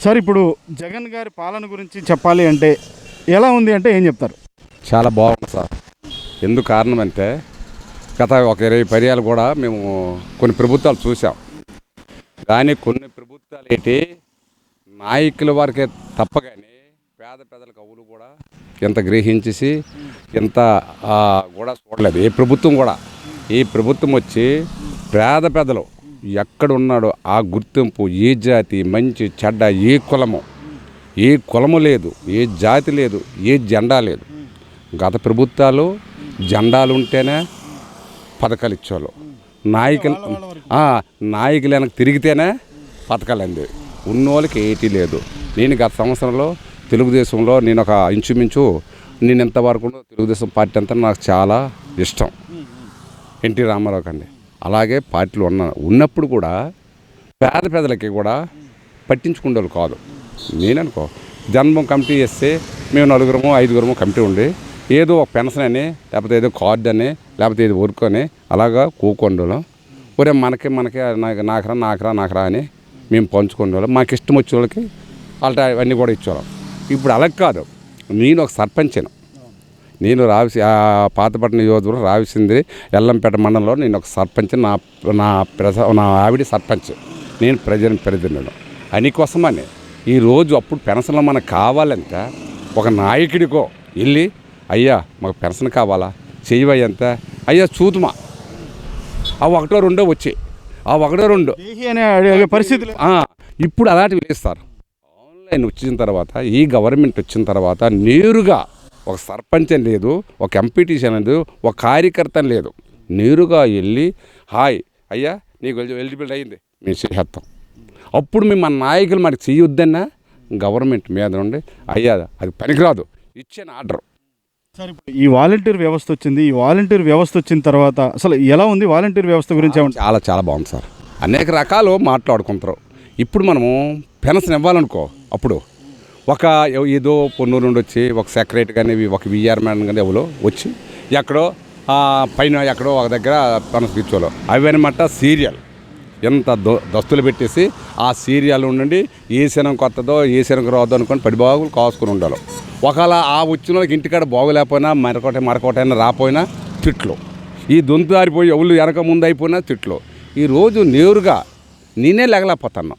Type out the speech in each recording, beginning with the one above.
Sir ఇప్పుడు జగన్ గారి పాలన గురించి చెప్పాలి అంటే ఎలా ఉంది అంటే ఏం చెప్తారు? చాలా బాగుంది సార్. ఎందుకు కారణం అంటే గత ఒక ఇరవై పర్యాలు కూడా మేము కొన్ని ప్రభుత్వాలు చూసాం కానీ కొన్ని ప్రభుత్వాలు ఏంటి నాయకుల వారికే తప్ప కానీ పేద పేదల కవులు కూడా ఎంత గ్రహించేసి ఎంత కూడా చూడలేదు. ఏ ప్రభుత్వం కూడా ఈ ప్రభుత్వం వచ్చి పేద పెదలు ఎక్కడ ఉన్నాడో ఆ గుర్తింపు ఏ జాతి మంచి చెడ్డ ఏ కులము? ఏ కులము లేదు ఏ జాతి లేదు ఏ జెండా లేదు. గత ప్రభుత్వాలు జెండాలు ఉంటేనే పథకాలు ఇచ్చేవాళ్ళు నాయకులు నాయకులు వెనక్కి తిరిగితేనే పథకాలు అందేవి ఉన్నోళ్ళకి ఏటీ లేదు. నేను గత సంవత్సరంలో తెలుగుదేశంలో నేను ఒక ఇంచుమించు నేను ఎంతవరకు తెలుగుదేశం పార్టీ అంతా నాకు చాలా ఇష్టం. ఎన్టీ రామారావు కండి అలాగే పార్టీలు ఉన్న ఉన్నప్పుడు కూడా పేద పేదలకి కూడా పట్టించుకుండేవాళ్ళు కాదు. నేననుకో జన్మం కమిటీ చేస్తే మేము నలుగురము ఐదుగురము కమిటీ ఉండి ఏదో ఒక పెన్షన్ అని లేకపోతే ఏదో కార్డు అని లేకపోతే ఏదో వర్క్ అని అలాగా కూకొండోళ్ళం ఒరే మనకి మనకి నాకు నాకరా నాకరా నాకరా అని మేము పంచుకునేవాళ్ళం. మాకు ఇష్టం వచ్చే వాళ్ళకి వాళ్ళ అన్నీ కూడా ఇచ్చేవాళ్ళం. ఇప్పుడు అలా కాదు. నేను ఒక సర్పంచ్ను. నేను రావిసి ఆ పాతపట్నం నియోజకవర్గం రావిసింది ఎల్లంపేట మండలంలో నేను ఒక సర్పంచ్ నా నా ప్రజ నా ఆవిడ సర్పంచ్. నేను ప్రజల ప్రతినిధులు అని కోసమని ఈరోజు అప్పుడు పెన్షన్లు మనకు కావాలంటే ఒక నాయకుడికో వెళ్ళి అయ్యా మాకు పెన్షన్ కావాలా? చెయ్యవయ్య ఎంత? అయ్యా చూతుమా ఆ ఒకటో రెండో వచ్చాయి. ఆ ఒకటో రెండో. దేహి అనే అడిగే పరిస్థితి లేదు. ఆ, ఇప్పుడు అలాంటివి సార్ ఆన్లైన్ వచ్చిన తర్వాత ఈ గవర్నమెంట్ వచ్చిన తర్వాత నేరుగా ఒక సర్పంచ్ అని లేదు ఒక ఎంపీటీసీ లేదు ఒక కార్యకర్త లేదు. నేరుగా వెళ్ళి హాయ్ అయ్యా నీకు ఎలిజిబిలిటీ అయింది మేము చేసేస్తాం అప్పుడు మేము మన నాయకులు మనకి చేయొద్దన్నా గవర్నమెంట్ మీద ఉండి అయ్యా అది పనికిరాదు ఇచ్చిన ఆర్డర్. సార్ ఇప్పుడు ఈ వాలంటీర్ వ్యవస్థ వచ్చింది ఈ వాలంటీర్ వ్యవస్థ వచ్చిన తర్వాత అసలు ఎలా ఉంది వాలంటీర్ వ్యవస్థ గురించి చాలా చాలా బాగుంది సార్. అనేక రకాలు మాట్లాడుకుంటారు. ఇప్పుడు మనము పెన్షన్ ఇవ్వాలనుకో అప్పుడు ఒక ఏదో పొన్నూరు నుండి వచ్చి ఒక సెక్రటరీ కానీ ఒక విఆర్ మ్యాన్ కానీ ఎవరో వచ్చి ఎక్కడో పైన ఎక్కడో ఒక దగ్గర పెన్షన్ ఇచ్చేవాళ్ళు అవి అనమాట సీరియల్ ఎంత దు దస్తులు పెట్టేసి ఆ సీరియల్ ఉండండి ఏ శనం కొత్తదో ఏ శనం రాదో అనుకొని పడి బాగులు కాసుకుని ఉండాలి. ఒకవేళ ఆ వచ్చిన వాళ్ళకి ఇంటికాడ బాగులేకపోయినా మరొకటి మరొకటైనా రాపోయినా తిట్లు. ఈ దొంతు ఆరిపోయి ఎవరు వెనక ముందు అయిపోయినా తిట్లు. ఈరోజు నేరుగా నేనే లెగలేకపోతాను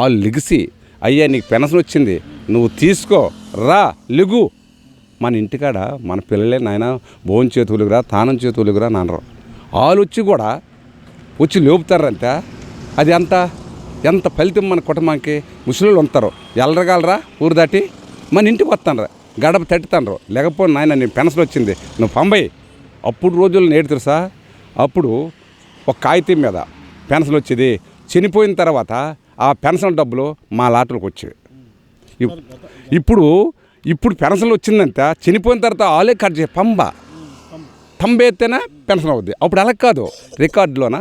ఆ లిగిసి అయ్యా నీకు పెన్షన్ వచ్చింది. నువ్వు తీసుకో రా లిగు. మన ఇంటికాడ మన పిల్లలే నాయన భోజనం చేతులుగురా తానం చేతులుగురా నాన్నరు వాళ్ళు వచ్చి కూడా వచ్చి లేపుతారంటే. అది ఎంత? ఎంత ఫలితం మన కుటుంబానికి? ముసలిళ్ళు ఉంటారు. ఎల్లరగలరా ఊరు దాటి? మన ఇంటికి వస్తానరా. గడప తట్టుతాను లేకపోతే నాయన నీ పెన్షన్ వచ్చింది. నువ్వు పంబై అప్పుడు రోజులు నేడు తెలుసా? అప్పుడు ఒక కాగితం మీద పెన్షన్ వచ్చేది. చనిపోయిన తర్వాత ఆ పెన్షన్ డబ్బులు మా లాటలకు వచ్చేవి. ఇప్పుడు ఇప్పుడు పెన్షన్ వచ్చిందంటే చనిపోయిన తర్వాత ఆలే కట్ చేయ పంబ. తంబెత్తేనే పెన్షన్ అవుద్ది. అప్పుడు అలా కాదు? రికార్డులోన?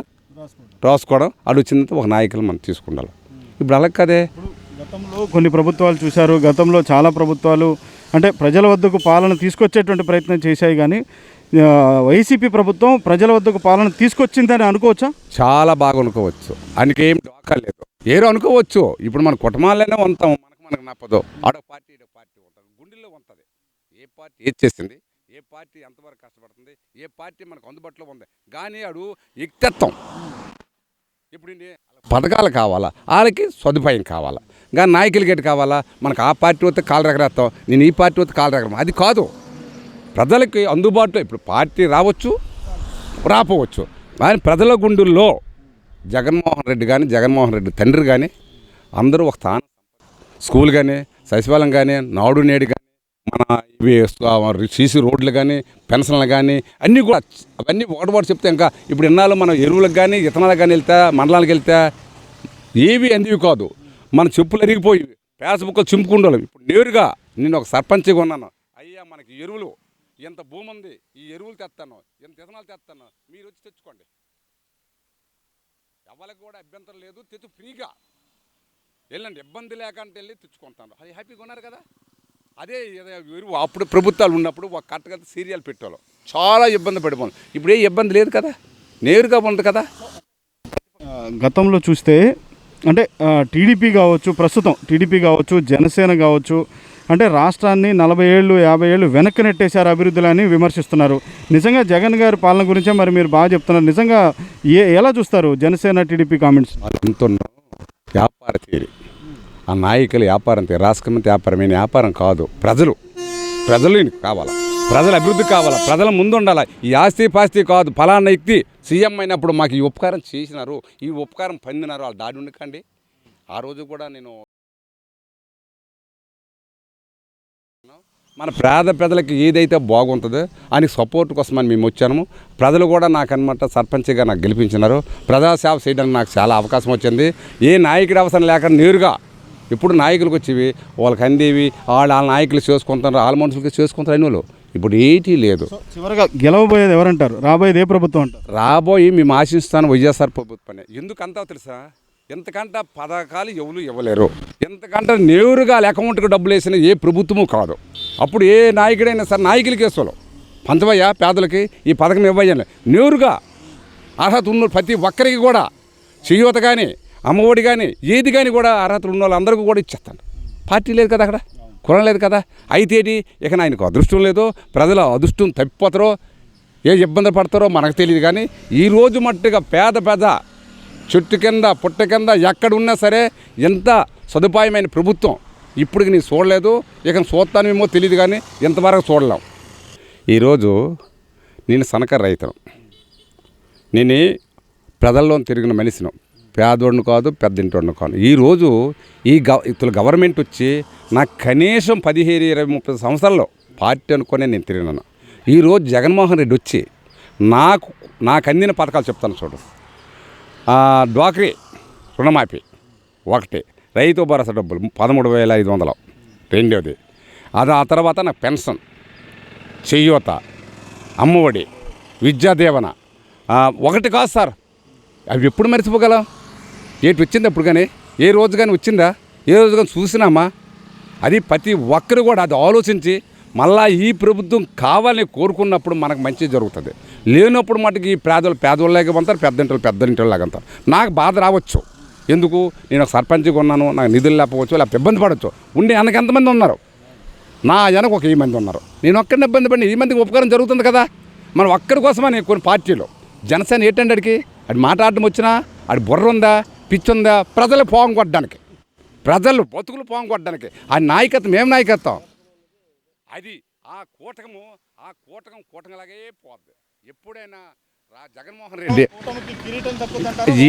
రాసుకోవడం. అది వచ్చిందంటే ఒక నాయకులు మనం తీసుకుండాలి. ఇప్పుడు అలా కదే? గతంలో కొన్ని ప్రభుత్వాలు చూశారు. గతంలో చాలా ప్రభుత్వాలు అంటే ప్రజల వద్దకు పాలన తీసుకొచ్చేటువంటి ప్రయత్నం చేశాయి కానీ వైసీపీ ప్రభుత్వం ప్రజల వద్దకు పాలన తీసుకొచ్చిందని అనుకోవచ్చా? చాలా బాగా అనుకోవచ్చు. ఏం డోకా లేదు. ఏదో అనుకోవచ్చు. ఇప్పుడు మన కుటుంబాలనే ఉంటాం మనకు నప్పదు ఆడో పార్టీ ఇడో పార్టీ ఉంటుంది. గుండెల్లో ఉంటుంది. ఏ పార్టీ ఏది చేసింది ఏ పార్టీ ఎంతవరకు కష్టపడుతుంది ఏ పార్టీ మనకు అందుబాటులో ఉంది. కానీ ఆడు ఎక్తెత్తం ఇప్పుడు పథకాలు కావాలా వాళ్ళకి సదుపాయం కావాలా కానీ నాయకులు గట్టి కావాలా మనకు ఆ పార్టీ వస్తే కాలు రగరేస్తాం నేను ఈ పార్టీ వస్తే కాలు రగరం. అది కాదు. ప్రజలకి అందుబాటులో ఇప్పుడు పార్టీ రావచ్చు రాపోవచ్చు కానీ ప్రజల గుండెల్లో జగన్మోహన్ రెడ్డి కానీ జగన్మోహన్ రెడ్డి తండ్రి కానీ అందరూ ఒక స్థానం స్కూల్ కానీ సచివాలయం కానీ నాడు నేడు కానీ మన ఇవి సీసీ రోడ్లు కానీ పెన్షన్లు కానీ అన్నీ కూడా అవన్నీ ఒకటి ఒకటి చెప్తే ఇంకా ఇప్పుడు ఇన్నాళ్ళు మనం ఎరువులకు కానీ ఇతనాలకు కానీ వెళ్తే మండలానికి వెళ్తే ఏవి అందివి కాదు. మన చెప్పులు ఎరిగిపోయి పేసబుక్కలు చింపుకుండాలి ఇప్పుడు నేరుగా నేను ఒక సర్పంచ్గా ఉన్నాను. అయ్యా మనకి ఎరువులు ఎంత భూమి ఉంది ఈ ఎరువులు తెస్తాను ఎంత ఇతనాలు తెస్తాను మీరు వచ్చి తెచ్చుకోండి. ఎవరికి కూడా అభ్యంతరం లేదు తెచ్చు ఫ్రీగా. వెళ్ళండి ఇబ్బంది లేకుండా వెళ్ళి తెచ్చుకుంటాను. అది హ్యాపీగా ఉన్నారు కదా? అదే అప్పుడు ప్రభుత్వాలు ఉన్నప్పుడు ఒక కట్టగా సీరియల్ పెట్టేవాళ్ళు. చాలా ఇబ్బంది పడిపోయింది ఇప్పుడు ఏ ఇబ్బంది లేదు కదా? నేరుగా ఉంది కదా? గతంలో చూస్తే అంటే టీడీపీ కావచ్చు ప్రస్తుతం టీడీపీ కావచ్చు జనసేన కావచ్చు అంటే రాష్ట్రాన్ని నలభై ఏళ్ళు యాభై ఏళ్ళు వెనక్కి నెట్టేశారు అభివృద్ధులు అని విమర్శిస్తున్నారు. నిజంగా జగన్ గారి పాలన గురించే మరి మీరు బాగా చెప్తున్నారు. నిజంగా ఏ ఎలా చూస్తారు జనసేన టీడీపీ కామెంట్స్? వ్యాపార తీరి. ఆ నాయకులు వ్యాపారం తీరు. రాష్ట్రమంతా వ్యాపారమైన వ్యాపారం కాదు. ప్రజలు. ప్రజలు కావాలి కావాలా? ప్రజల అభివృద్ధి కావాలా? ప్రజల ముందు ఉండాలి ఈ ఆస్తి పాస్తి కాదు. ఫలానా వ్యక్తి సీఎం అయినప్పుడు మాకు ఈ ఉపకారం చేసినారు. ఈ ఉపకారం పొందినారు. వాళ్ళ దాడి ఉండకండి. ఆ రోజు కూడా నేను మన పేద ప్రజలకి ఏదైతే బాగుంటుందో ఆయనకి సపోర్ట్ కోసమని మేము వచ్చాము. ప్రజలు కూడా నాకు అనమాట సర్పంచ్గా నాకు గెలిపించినారు. ప్రజాసేవ చేయడానికి నాకు చాలా అవకాశం వచ్చింది. ఏ నాయకుడి అవసరం లేక నేరుగా ఇప్పుడు నాయకులకు వచ్చేవి వాళ్ళకి అందేవి వాళ్ళ వాళ్ళ నాయకులు చేసుకుంటారు వాళ్ళ మనుషులకి చేసుకుంటారు అని వాళ్ళు. ఇప్పుడు ఏటీ లేదు. చివరగా గెలవబోయేది ఎవరంటారు? రాబోయేది ఏ ప్రభుత్వం అంటారు? రాబోయి మేము ఆశిస్తాను వైఎస్ఆర్ ప్రభుత్వాన్ని. ఎందుకంతా తెలుసా? ఎంతకంటే పథకాలు ఎవరు ఇవ్వలేరు. ఎంతకంటే నేరుగా అకౌంట్కి డబ్బులు వేసిన ఏ ప్రభుత్వము కాదు. అప్పుడు ఏ నాయకుడైనా సరే నాయకులకి వేసుకోవాలి పంచవయ్య పేదలకి ఈ పథకం ఇవ్వయ్యాలి నేరుగా అర్హత ఉన్న ప్రతి ఒక్కరికి కూడా చేయూత కానీ అమ్మఒడి కానీ ఏది కానీ కూడా అర్హతలు ఉన్న వాళ్ళందరికీ కూడా ఇచ్చేస్తాను. పార్టీ లేదు కదా అక్కడ? కులం లేదు కదా? అయితే ఇక ఆయనకు అదృష్టం లేదో ప్రజల అదృష్టం తప్పిపోతారో ఏ ఇబ్బంది పడతారో మనకు తెలియదు కానీ ఈ రోజు మట్టుగా పేద పేద చెట్టు కింద పుట్ట కింద ఎక్కడున్నా సరే ఎంత సదుపాయమైన ప్రభుత్వం ఇప్పటికి నేను చూడలేదు. ఇక చూస్తానేమో తెలియదు కానీ ఇంతవరకు చూడలేం. ఈరోజు నేను సనకర రైతును నేను ప్రజల్లో తిరిగిన మనిషిను. పేదోడిని కాదు పెద్దింటోడిని కాదు. ఈరోజు ఈ గవ ఇతను గవర్నమెంట్ వచ్చి నాకు కనీసం పదిహేను ఇరవై ముప్పై సంవత్సరాల్లో పార్టీ అనుకునే నేను తిరిగినాను. ఈరోజు జగన్మోహన్ రెడ్డి వచ్చి నాకు నాకు అందిన పథకాలు చెప్తాను చూడు. డ్వాక్రీ రుణమాఫీ. ఒకటి. రైతు భరోసా డబ్బులు పదమూడు వేల ఐదు వందలు. రెండోది. అది ఆ తర్వాత నాకు పెన్షన్. చెయ్యోత అమ్మఒడి. విద్యాదీవన ఒకటి కాదు సార్. అవి ఎప్పుడు మర్చిపోగలం? ఏంటి వచ్చింది అప్పుడు కానీ? ఏ రోజు కానీ వచ్చిందా? ఏ రోజు కానీ చూసినామా? అది ప్రతి ఒక్కరు కూడా అది ఆలోచించి మళ్ళా ఈ ప్రభుత్వం కావాలని కోరుకున్నప్పుడు మనకు మంచి జరుగుతుంది. లేనప్పుడు మటుకు ఈ పేదలు పేదోళ్ళలాగా ఉంటారు పెద్దంటలు పెద్దంటోళ్ళలాగా ఉంటారు నాకు బాధ రావచ్చు. ఎందుకు? నేను ఒక సర్పంచ్గా ఉన్నాను నాకు నిధులు లేకపోవచ్చు లేకపోతే ఇబ్బంది పడవచ్చు ఉండి వెనక ఎంతమంది ఉన్నారు? నా వెనక ఒక ఈ మంది ఉన్నారు. నేను ఒక్కడిని ఇబ్బంది పడిన ఈ మందికి ఉపకారం జరుగుతుంది కదా? మనం ఒక్కడి కోసమని కొన్ని పార్టీలు. జనసేన ఏంటండి అడికి అది మాట్లాడడం వచ్చినా అది బుర్ర ఉందా పిచ్చి ఉందా? ప్రజలు పోగం కొట్టడానికి. ప్రజలు బతుకులు పోగం కొట్టడానికి. ఆ నాయకత్వం ఏం నాయకత్వం? అది ఆ కూటకము ఆ కూటకం కూటకంలాగే పోద్ది. ఎప్పుడైనా జగన్మోహన్ రెడ్డి.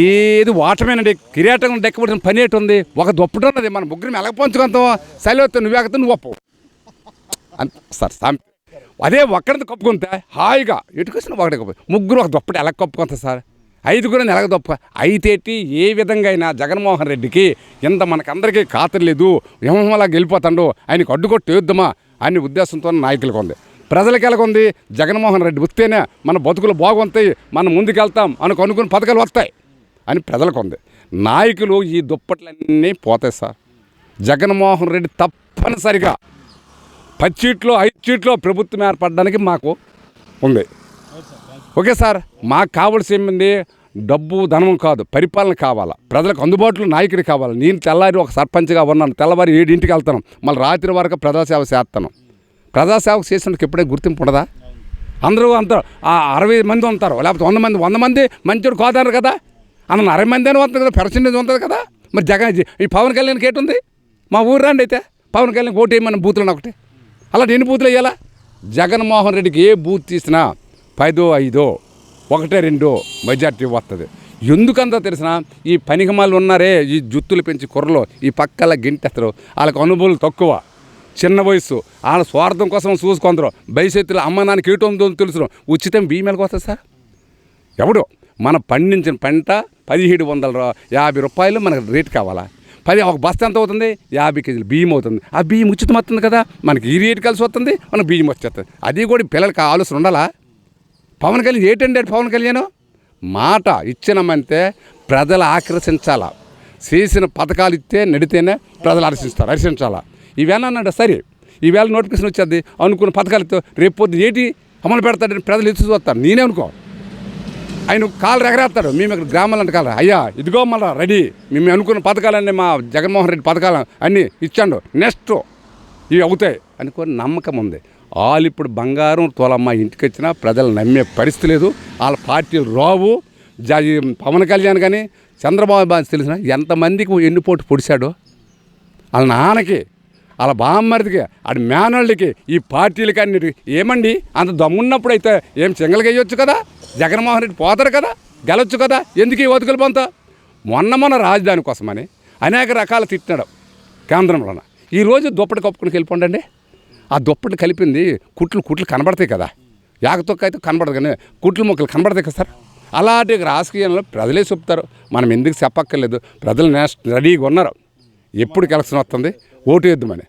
ఏది ఓటమేనండి కిరీటం దెక్కబడిన పని ఏంటి ఉంది ఒక దుప్పటి ఉన్నది. మన ముగ్గురు ఎలగ పంచుకుంటాం సెలవు నువ్వు ఎగతా నువ్వు ఒప్పవు అంత సార్ అదే ఒక్కడిని కప్పుకుంటే హాయిగా ఎటుకొచ్చిన ఒకటే కప్పు. ముగ్గురు ఒక దుప్పటి ఎలా కప్పుకుంటా సార్? ఐదుగురు ఎలాగ దొప్ప? అయితేటి ఏ విధంగా అయినా జగన్మోహన్ రెడ్డికి ఇంత మనకందరికీ ఖాతరు లేదు. సింహంలా గెలిపోతాడు ఆయనకు అడ్డుకొట్టు యుద్ధమా అనే ఉద్దేశంతో నాయకులకు ఉంది. ప్రజలకు ఎలాగుంది? జగన్మోహన్ రెడ్డి వస్తేనే మన బతుకులు బాగుంటాయి మనం ముందుకెళ్తాం మనకు పథకాలు వస్తాయి అని ప్రజలకు ఉంది నాయకులు ఈ దుప్పట్లన్నీ పోతాయి సార్. జగన్మోహన్ రెడ్డి తప్పనిసరిగా పది సీట్లో ఐదు సీట్లో ప్రభుత్వం ఏర్పడడానికి మాకు ఉంది. ఓకే సార్ మాకు కావాల్సింది డబ్బు ధనం కాదు పరిపాలన కావాలా. ప్రజలకు అందుబాటులో నాయకుడు కావాలి. నేను తెల్లారి ఒక సర్పంచ్గా ఉన్నాను తెల్లవారి ఏడింటికి వెళ్తాను. మళ్ళీ రాత్రి వరకు ప్రజాసేవ చేస్తాను. ప్రజాసేవకు చేసినందుకు ఎప్పుడే గుర్తింపు ఉండదా? అందరూ అంత ఆ అరవై మంది ఉంటారు లేకపోతే వంద మంది వంద మంది మంచోడు కోదారు కదా? అన్న అరవై మంది అని ఉంటుంది కదా పర్సెంటేజ్ ఉంటుంది కదా? మరి జగన్ ఈ పవన్ కళ్యాణ్కి ఏటుంది? మా ఊరు రండి అయితే పవన్ కళ్యాణ్ ఓటు వేయమని బూతులు ఒకటి. అలాంటి ఎన్ని బూతులు వేయాలా? జగన్మోహన్ రెడ్డికి ఏ బూత్ తీసినా పదో ఐదో ఒకటే రెండో మెజార్టీ వస్తుంది ఎందుకంతా తెలిసిన ఈ పనికిమాలు ఉన్నారే ఈ జుత్తులు పెంచి కుర్రలు ఈ పక్కల గింటెత్తరు వాళ్ళకి అనుభవాలు తక్కువ. చిన్న వయసు వాళ్ళ స్వార్థం కోసం చూసుకుందరు. భవిష్యత్తులో అమ్మ నాన్న ఏటో ఉందో తెలుసు ఉచితం బియ్యమేలకు వస్తుంది సార్? ఎవడు? మనం పండించిన పంట పదిహేడు వందల యాభై రూపాయలు మనకు రేటు కావాలా? పది ఒక బస్తా ఎంత అవుతుంది? యాభై కేజీలు బియ్యం అవుతుంది. ఆ బియ్యం ఉచితం వస్తుంది కదా? మనకి ఈ రేటు కలిసి వస్తుంది మనకు బియ్యం వచ్చేస్తుంది. అది కూడా పిల్లలకి ఆలోచన ఉండాలా? పవన్ కళ్యాణ్ ఏంటండి పవన్ కళ్యాణ్? మాట ఇచ్చినామంటే ప్రజలు ఆకర్షించాలా? చేసిన పథకాలు ఇస్తే నడితేనే ప్రజలు హర్షిస్తారు హర్షించాలా ఈవేళ అన్నాడు సరే. ఈవేళ నోటిఫికేషన్ వచ్చేది అనుకున్న పథకాలతో రేపు పొద్దున ఏంటి అమలు పెడతాడని ప్రజలు ఎత్తి చూస్తారు. నేనే అనుకో. ఆయన కాలు ఎగరేస్తాడు మేము ఇక్కడ గ్రామాలు అంటే అయ్యా ఇదిగో మళ్ళా రెడీ. మేము అనుకున్న పథకాలన్నీ మా జగన్మోహన్ రెడ్డి పథకాలు అన్నీ ఇచ్చాడు. నెక్స్ట్ ఇవి అవుతాయి అనుకోని నమ్మకం ఉంది. వాళ్ళు ఇప్పుడు బంగారం తోలమ్మ ఇంటికి వచ్చినా ప్రజలు నమ్మే పరిస్థితి లేదు. వాళ్ళ పార్టీలు రావు. జ- పవన్ కళ్యాణ్ కానీ చంద్రబాబు బాగా తెలిసిన ఎంతమందికి ఎన్నుపోటు పొడిచాడు వాళ్ళ నాన్నకి. అలా బామ్మరిదికి ఆడి మేనళ్ళకి ఈ పార్టీలకి అన్ని ఏమండి? అంత దమ్మున్నప్పుడు అయితే ఏం సింగల్గా వేయొచ్చు కదా? జగన్మోహన్ రెడ్డి పోతారు కదా? గెలొచ్చు కదా? ఎందుకు ఈ బతుకులు పొంత మొన్న మొన్న రాజధాని కోసమని అనేక రకాల తిట్టినాడు కేంద్రంలోన. ఈరోజు దుప్పటి కప్పుకుని వెళ్ళిపోండి ఆ దుప్పటి కలిపింది కుట్లు కుట్లు కనబడతాయి కదా? యాకతొక్క అయితే కనబడదు కానీ కుట్లు మొక్కలు కనబడతాయి కదా సార్? అలాంటి రాజకీయంలో ప్రజలే చెప్తారు. మనం ఎందుకు చెప్పక్కర్లేదు. ప్రజలు నెక్స్ట్ రెడీగా ఉన్నారు. ఎప్పుడు ఎలక్షన్ వస్తుంది? ఓటు వేద్దామని.